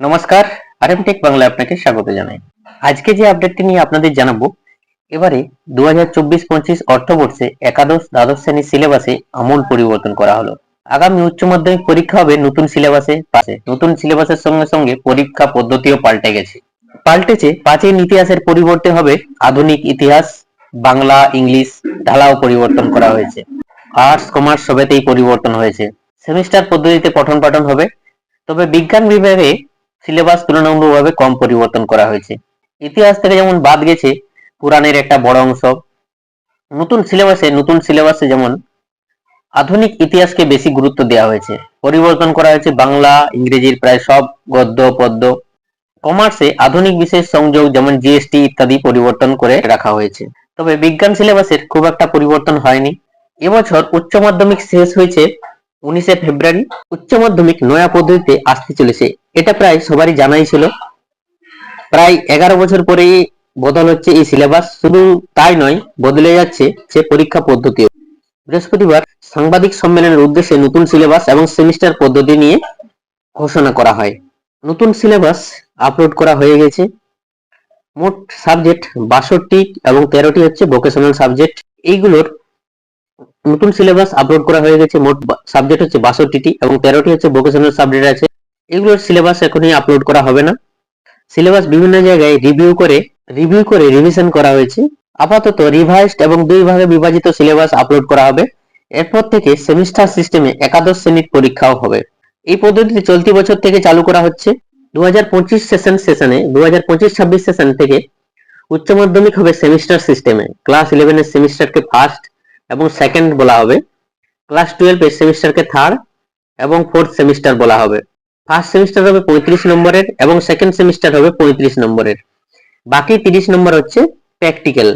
নমস্কার আরএমটেক বাংলা আপনাকে স্বাগত জানাই। আজকে যে আপডেটটি নিয়ে আপনাদের জানাব, এবারে দু হাজার চব্বিশ পঁচিশ অর্থবর্ষে একাদশ দ্বাদশ শ্রেণির সিলেবাসে আমূল পরিবর্তন করা হলো। আগামী উচ্চ মাধ্যমিক পরীক্ষা হবে নতুন সিলেবাসে পাশে নতুন সিলেবাসের সঙ্গে সঙ্গে পরীক্ষা পদ্ধতিও পাল্টে গেছে। পাল্টেছে, প্রাচীন ইতিহাসের পরিবর্তে হবে আধুনিক ইতিহাস, বাংলা, ইংলিশ, ঢালাও পরিবর্তন করা হয়েছে। আর্টস কমার্স সবেতেই পরিবর্তন হয়েছে। সেমিস্টার পদ্ধতিতে পঠন পাঠন হবে। তবে বিজ্ঞান বিভাগে সিলেবাস তুলনামূলকভাবে কম পরিবর্তন করা হয়েছে। ইতিহাস থেকে যেমন বাদ গেছে, পুরাণের একটা বড় অংশ। নতুন সিলেবাসে নতুন সিলেবাসে যেমন আধুনিক ইতিহাসকে বেশি গুরুত্ব দেওয়া হয়েছে। পরিবর্তন করা হয়েছে বাংলা, ইংরেজির প্রায় সব গদ্য, পদ্য। কমার্সে আধুনিক বিশেষ সংযোগ যেমন জিএসটি ইত্যাদি পরিবর্তন করে রাখা হয়েছে। তবে বিজ্ঞান সিলেবাসের খুব একটা পরিবর্তন হয়নি। এবছর উচ্চ মাধ্যমিক শেষ হয়েছে উনিশে ফেব্রুয়ারি উচ্চ মাধ্যমিক নয়া পদ্ধতিতে আসতে চলেছে। এটা প্রায় সবারই জানাই ছিল। প্রায় এগারো বছর পরে বদল হচ্ছে এই সিলেবাস শুধু তাই নয়, বদলে যাচ্ছে সে পরীক্ষা পদ্ধতিও। বৃহস্পতিবার সাংবাদিক সম্মেলনের উদ্দেশ্যে নতুন সিলেবাস এবং সেমিস্টার পদ্ধতি নিয়ে ঘোষণা করা হয়। নতুন সিলেবাস আপলোড করা হয়ে গেছে। মোট সাবজেক্ট বাষট্টি এবং তেরোটি হচ্ছে ভোকেশনাল সাবজেক্ট এইগুলোর নতুন সিলেবাস আপলোড করা হয়ে গেছে। মোট সাবজেক্ট হচ্ছে বাষট্টিটি এবং তেরোটি হচ্ছে ভোকেশনাল সাবজেক্ট আছে। এগুলোর সিলেবাস এখনই আপলোড করা হবে না। সিলেবাস বিভিন্ন জায়গায় রিভিউ করে রিভিউ করে রিভিশন করা হয়েছে। আপাতত রিভাইসড এবং দুই ভাগে বিভাজিত সিলেবাস আপলোড করা হবে। এরপর থেকে সেমিস্টার সিস্টেমে একাদশ শ্রেণির পরীক্ষাও হবে। এই পদ্ধতিটি চলতি বছর থেকে চালু করা হচ্ছে। দু হাজার পঁচিশ সেশন সেশনে দু হাজার সেশন থেকে উচ্চ মাধ্যমিক হবে সেমিস্টার সিস্টেমে ক্লাস ইলেভেনের সেমিস্টারকে ফার্স্ট এবং সেকেন্ড বলা হবে। ক্লাস টুয়েলভ এর সেমিস্টারকে থার্ড এবং ফোর্থ সেমিস্টার বলা হবে। ফার্স্ট সেমিস্টার হবে পঁয়ত্রিশ নম্বরের এবং সেকেন্ড সেমিস্টার হবে পঁয়ত্রিশ নম্বরের। বাকি তিরিশ নম্বর হচ্ছে প্র্যাকটিক্যাল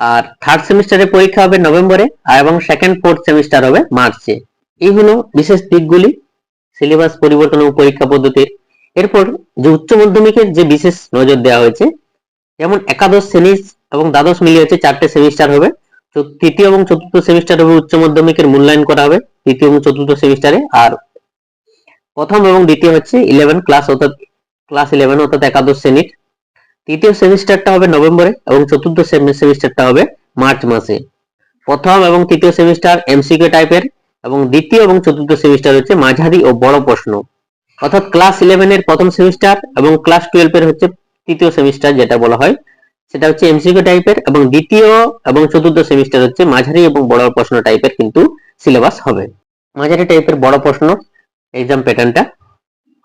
আর থার্ড সেমিস্টারের পরীক্ষা হবে নভেম্বরে আর এবং সেকেন্ড ফোর্থ সেমিস্টার হবে মার্চে। এই হলো বিশেষ দিকগুলি সিলেবাস পরিবর্তন ও পরীক্ষা পদ্ধতির। এরপর যে উচ্চ মাধ্যমিকের যে বিশেষ নজর দেওয়া হয়েছে, যেমন একাদশ শ্রেণি এবং দ্বাদশ মিলিয়ে হচ্ছে চারটে সেমিস্টার হবে। তৃতীয় এবং চতুর্থ সেমিস্টার উচ্চ মাধ্যমিকের মূল্যায়ন করা হবে, তৃতীয় এবং চতুর্থ সেমিস্টারে আর প্রথম এবং দ্বিতীয় হচ্ছে ইলেভেন ক্লাস অর্থাৎ ক্লাস ইলেভেন অর্থাৎ একাদশ শ্রেণির। তৃতীয় সেমিস্টারটা হবে নভেম্বরে এবং চতুর্থ সেমিস্টারটা হবে মার্চ মাসে। প্রথম এবং তৃতীয় সেমিস্টার এমসিকিউ টাইপের এবং দ্বিতীয় এবং চতুর্থ সেমিস্টার হচ্ছে মাঝারি ও বড় প্রশ্ন। অর্থাৎ ক্লাস ইলেভেনের প্রথম সেমিস্টার এবং ক্লাস টুয়েলভ এর হচ্ছে তৃতীয় সেমিস্টার যেটা বলা হয়। সেটা হচ্ছে এমসিকিউ টাইপের এবং দ্বিতীয় এবং চতুর্থ সেমিস্টার হচ্ছে মাঝারি এবং বড় প্রশ্ন টাইপের কিন্তু সিলেবাস হবে। মাঝারি টাইপের বড় প্রশ্ন এক্সাম প্যাটার্নটা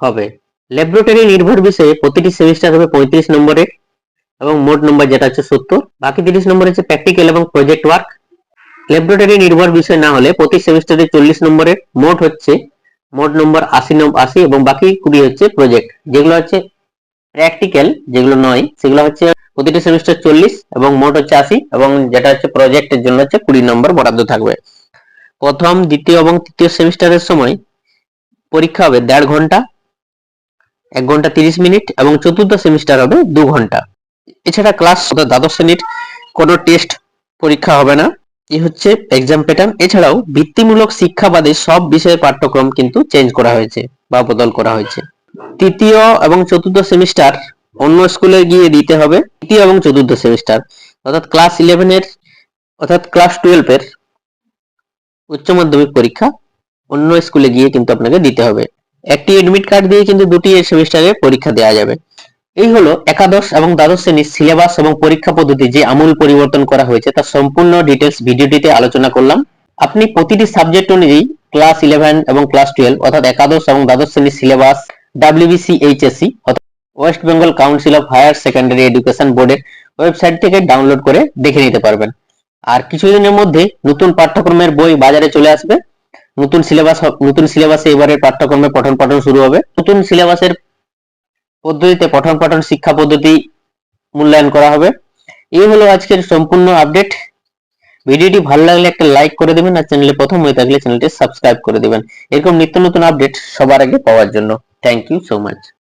হবে। ল্যাবরেটরি নির্ভর বিষয়ে প্রতিটি সেমিস্টার হবে পঁয়ত্রিশ নম্বরের এবং মোট নম্বর যেটা হচ্ছে সত্তর। বাকি তিরিশ নম্বর হচ্ছে প্র্যাকটিক্যাল এবং প্রজেক্ট ওয়ার্ক ল্যাবরেটরি নির্ভর বিষয় না হলে প্রতি সেমিস্টারে চল্লিশ নম্বরের মোট হচ্ছে, মোট নম্বর আশি আশি এবং বাকি কুড়ি হচ্ছে প্রজেক্ট যেগুলো হচ্ছে প্র্যাকটিক্যাল যেগুলো নয়, সেগুলো হচ্ছে প্রতিটি সেমিস্টার চল্লিশ এবং মোট হচ্ছে আশি এবং যেটা হচ্ছে প্রজেক্টের জন্য হচ্ছে কুড়ি নম্বর বরাদ্দ থাকবে। প্রথম, দ্বিতীয় এবং তৃতীয় সেমিস্টারের সময় পরীক্ষা হবে দেড় ঘণ্টা, এক ঘণ্টা তিরিশ মিনিট এবং চতুর্থ সেমিস্টার হবে দু ঘণ্টা। এছাড়া ক্লাস দ্বাদশ শ্রেণির কোনো টেস্ট পরীক্ষা হবে না। এই হচ্ছে এক্সাম প্যাটার্ন এছাড়াও বৃত্তিমূলক শিক্ষা বাদে সব বিষয়ের পাঠ্যক্রম কিন্তু চেঞ্জ করা হয়েছে বা বদল করা হয়েছে। তৃতীয় এবং চতুর্থ সেমিস্টার অন্য স্কুলে গিয়ে দিতে হবে তৃতীয় এবং চতুর্থ সেমিস্টার। অর্থাৎ ক্লাস ইলেভেনের অর্থাৎ ক্লাস টুয়েলভ এর উচ্চ মাধ্যমিক পরীক্ষা অন্য স্কুলে গিয়ে কিন্তু আপনাকে দিতে হবে। একটি এডমিট কার্ড দিয়ে কিন্তু দুটি সেমিস্টারে পরীক্ষা দেওয়া যাবে। এই হলো একাদশ এবং দ্বাদশ শ্রেণির সিলেবাস এবং পরীক্ষা পদ্ধতি যে আমূল পরিবর্তন করা হয়েছে তার সম্পূর্ণ ডিটেলস ভিডিওটিতে আলোচনা করলাম। আপনি প্রতিটি সাবজেক্ট অনুযায়ী ক্লাস ইলেভেন এবং ক্লাস টুয়েলভ অর্থাৎ একাদশ এবং দ্বাদশ শ্রেণির syllabus WBC HSE West Bengal council of higher secondary education বোর্ডের ওয়েবসাইট থেকে ডাউনলোড করে দেখে নিতে পারবেন। আর কিছুদিনের মধ্যে নতুন পাঠ্যক্রমের বই বাজারে চলে আসবে। নতুন সিলেবাস নতুন সিলেবাসে এবারে পাঠ্যক্রমে পঠন পাঠন শুরু হবে। নতুন সিলেবাসের পদ্ধতিতে পঠন পাঠন শিক্ষা পদ্ধতি মূল্যায়ন করা হবে। এই হলো আজকের সম্পূর্ণ আপডেট। ভিডিওটি ভালো লাগলে একটা লাইক করে দেবেন আর চ্যানেলে প্রথম হয়ে থাকলে চ্যানেলটি সাবস্ক্রাইব করে দেবেন। এরকম নিত্য নতুন আপডেট সবার আগে পাওয়ার জন্য। Thank you so much.